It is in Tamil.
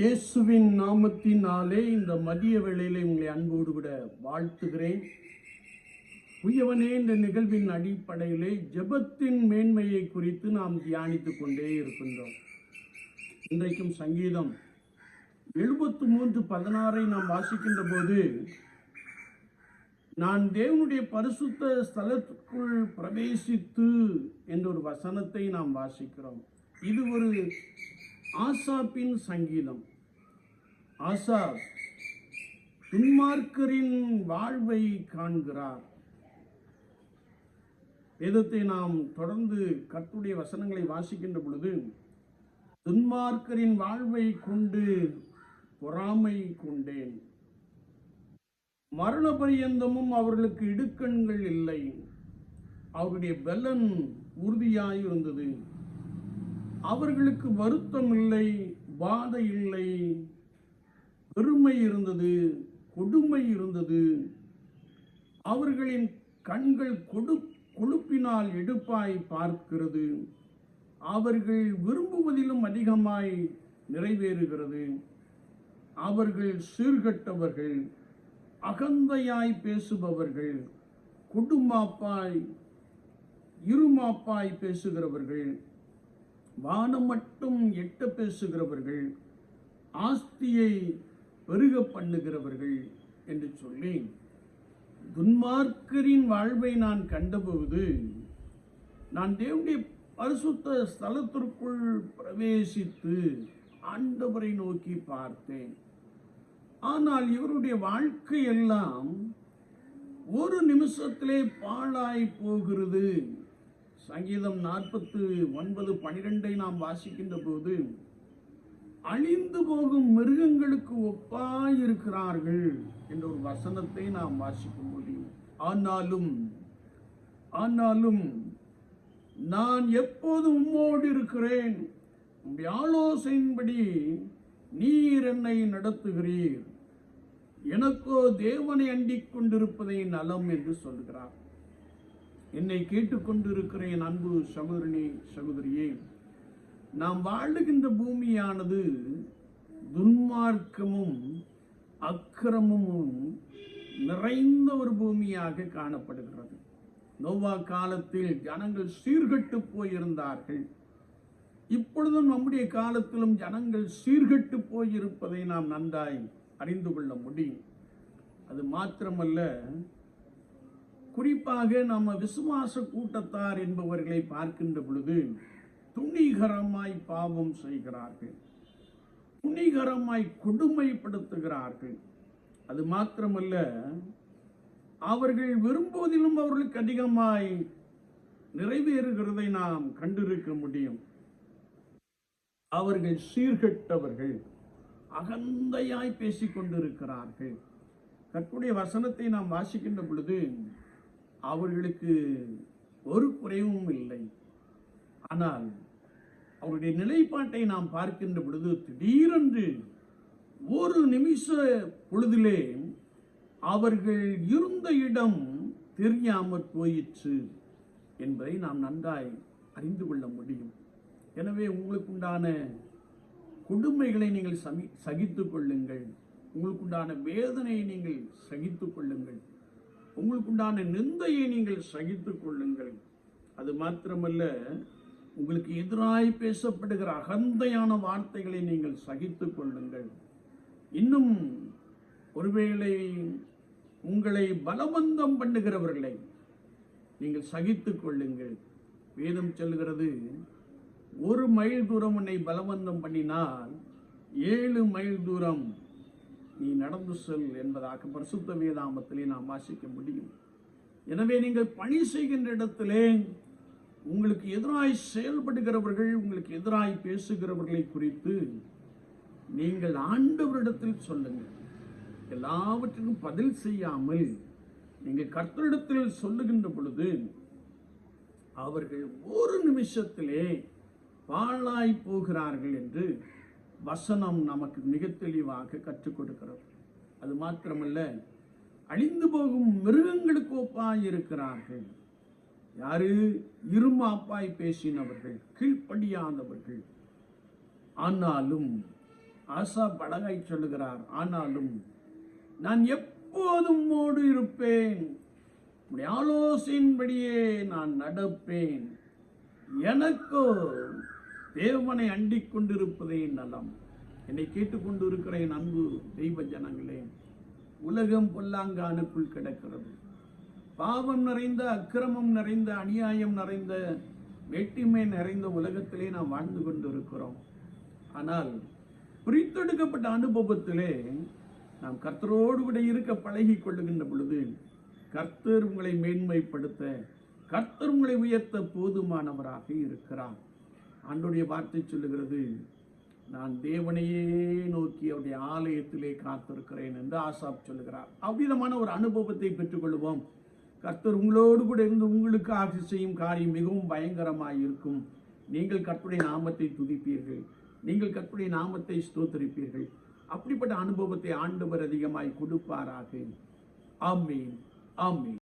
இயேசுவின் நாமத்தினாலே இந்த மதிய வேளையில் உங்களை அன்போடு கூட வாழ்த்துகிறேன். உயவனே இந்த நிகழ்வின் அடிப்படையிலே ஜெபத்தின் மேன்மையை குறித்து நாம் தியானித்துக் கொண்டே இருக்கின்றோம். இன்றைக்கும் சங்கீதம் எழுபத்து மூன்று பதினாறை நாம் வாசிக்கின்ற போது நான் தேவனுடைய பரிசுத்த ஸ்தலத்துக்குள் பிரவேசித்து என்ற ஒரு வசனத்தை நாம் வாசிக்கிறோம். இது ஒரு ஆசாப்பின் சங்கீதம். ஆசாப் துன்மார்க்கரின் வாழ்வை காண்கிறார். வேதத்தை நாம் தொடர்ந்து கத்துடைய வசனங்களை வாசிக்கின்ற பொழுது துன்மார்க்கரின் வாழ்வை கொண்டு பொறாமை கொண்டேன். மரண பரியந்தமும் அவர்களுக்கு இடுக்கண்கள் இல்லை. அவருடைய பலன் உறுதியாயிருந்தது அவர்களுக்கு வருத்தம் இல்லை பாதை இல்லை. பெருமை இருந்தது கொடுமை இருந்தது. அவர்களின் கண்கள் கொடு கொழுப்பினால் எடுப்பாய் பார்க்கிறது. அவர்கள் விரும்புவதிலும் அதிகமாய் நிறைவேறுகிறது. அவர்கள் சீர்கட்டவர்கள் அகந்தையாய் பேசுபவர்கள் குடும்பாப்பாய் இருமாப்பாய் பேசுகிறவர்கள். வானம் மட்டும் எட்ட பேசுகிறவர்கள் ஆஸ்தியை பெருக பண்ணுகிறவர்கள் என்று சொல்லி துன்மார்க்கரின் வாழ்வை நான் கண்டபோது நான் தேவனுடைய பரிசுத்த ஸ்தலத்திற்குள் பிரவேசித்து ஆண்டவரை நோக்கி பார்த்தேன். ஆனால் இவருடைய வாழ்க்கை எல்லாம் ஒரு நிமிஷத்திலே பாழாய் போகிறது. சங்கீதம் நாற்பத்து ஒன்பது பனிரெண்டை நாம் வாசிக்கின்ற போது அழிந்து போகும் மிருகங்களுக்கு ஒப்பாயிருக்கிறார்கள் என்ற ஒரு வசனத்தை நாம் வாசிக்க முடியும் ஆனாலும் ஆனாலும் நான் எப்போது உம்மோடு இருக்கிறேன். உம்முடைய ஆலோசனையின்படி நீர் என்னை நடத்துகிறீர். எனக்கோ தேவனை அண்டிக் கொண்டிருப்பதை நலம் என்று சொல்கிறார் என்னை கேட்டுக்கொண்டிருக்கிற என் அன்பு சகோதரனே சகோதரியே நாம் வாழுகின்ற பூமியானது துன்மார்க்கமும் அக்கிரமமும் நிறைந்த ஒரு பூமியாக காணப்படுகிறது. நோவா காலத்தில் ஜனங்கள் சீர்கட்டு போயிருந்தார்கள். இப்பொழுதும் நம்முடைய காலத்திலும் ஜனங்கள் சீர்கட்டு போயிருப்பதை நாம் நன்றாய் அறிந்து கொள்ள முடியும். அது மாத்திரமல்ல குறிப்பாக நம்ம விசுவாச கூட்டத்தார் என்பவர்களை பார்க்கின்ற பொழுது துணிகரமாய் பாவம் செய்கிறார்கள். துணிகரமாய் கொடுமைப்படுத்துகிறார்கள். அது மாத்திரமல்ல அவர்கள் விரும்புவதிலும் அவர்களுக்கு அதிகமாய் நிறைவேறுகிறதை நாம் கண்டிருக்க முடியும். அவர்கள் சீர்கெட்டவர்கள் அகந்தையாய் பேசிக்கொண்டிருக்கிறார்கள். கற்புடைய வசனத்தை நாம் வாசிக்கின்ற பொழுது அவர்களுக்கு ஒரு குறைவும் இல்லை. ஆனால் அவருடைய நிலைப்பாட்டை நாம் பார்க்கின்ற பொழுது திடீரென்று ஒரு நிமிஷ பொழுதிலே அவர்கள் இருந்த இடம் தெரியாமற் போயிற்று என்பதை நாம் நன்றாய் அறிந்து கொள்ள முடியும். எனவே உங்களுக்குண்டான கொடுமைகளை நீங்கள் சமி சகித்து கொள்ளுங்கள். உங்களுக்குண்டான வேதனையை நீங்கள் சகித்து கொள்ளுங்கள். உங்களுக்குண்டான நிந்தையை நீங்கள் சகித்து கொள்ளுங்கள். அது மாத்திரமல்ல உங்களுக்கு எதிராய் பேசப்படுகிற அகந்தையான வார்த்தைகளை நீங்கள் சகித்து கொள்ளுங்கள். இன்னும் ஒருவேளை உங்களை பலவந்தம் பண்ணுகிறவர்களை நீங்கள் சகித்து கொள்ளுங்கள். வேதம் சொல்லுகிறது ஒரு மைல் தூரம் உன்னை பலவந்தம் பண்ணினால் ஏழு மைல் தூரம் நீ நடந்து செல் என்பதாக பரிசுத்த வேதாமத்திலே நாம் வாசிக்க முடியும். எனவே நீங்கள் பணி செய்கின்ற இடத்திலே உங்களுக்கு எதிராய் செயல்படுகிறவர்கள் உங்களுக்கு எதிராய் பேசுகிறவர்களை குறித்து நீங்கள் ஆண்டவரிடத்தில் சொல்லுங்கள். எல்லாவற்றுக்கும் பதில் செய்யாமல் நீங்கள் கர்த்தரிடத்தில் சொல்லுகின்ற பொழுது அவர்கள் ஒரு நிமிஷத்திலே பாழாய் போகிறார்கள் என்று வசனம் நமக்கு மிக தெளிவாக கற்றுக் கொடுக்கிறது. அது மாத்திரமல்ல அழிந்து போகும் மிருகங்களுக்கு ஒப்பாய் இருக்கிறார்கள். யாரு? இருமாப்பாய் பேசினவர்கள் கீழ்ப்படியாதவர்கள். ஆனாலும் ஆசா படகாய் சொல்லுகிறார் ஆனாலும் நான் எப்போதும் மோடு இருப்பேன். ஆலோசனையின்படியே நான் நடப்பேன். எனக்கோ தேவனை அண்டிக் கொண்டிருப்பதே நலம். என்னை கேட்டுக்கொண்டு இருக்கிற என் அன்பு தெய்வ ஜனங்களே உலகம் பொல்லாங்கானுக்குள் கிடக்கிறது. பாவம் நிறைந்த அக்கிரமம் நிறைந்த அநியாயம் நிறைந்த வேட்டிமை நிறைந்த உலகத்திலே நாம் வாழ்ந்து கொண்டு இருக்கிறோம் ஆனால் பிரித்தெடுக்கப்பட்ட அனுபவத்திலே நாம் கர்த்தரோடு கூட இருக்க பழகி கொள்ளுகின்ற பொழுது கர்த்தர் உங்களை மேன்மைப்படுத்த கர்த்தர் உங்களை உயர்த்த போதுமானவராக இருக்கிறார். ஆண்டுடைய வார்த்தை சொல்லுகிறது நான் தேவனையே நோக்கி அவருடைய ஆலயத்திலே காத்திருக்கிறேன் என்று ஆசாப் சொல்லுகிறார். அவ்விதமான ஒரு அனுபவத்தை பெற்றுக்கொள்வோம். கர்த்தர் உங்களோடு கூட இருந்து உங்களுக்கு ஆட்சி செய்யும் காரியம் மிகவும் பயங்கரமாக இருக்கும் நீங்கள் கற்புடைய நாமத்தை துதிப்பீர்கள். நீங்கள் கற்புடைய நாமத்தை ஸ்தோத்தரிப்பீர்கள். அப்படிப்பட்ட அனுபவத்தை ஆண்டவர் அதிகமாய் கொடுப்பாராக. ஆமீன். ஆமீன்.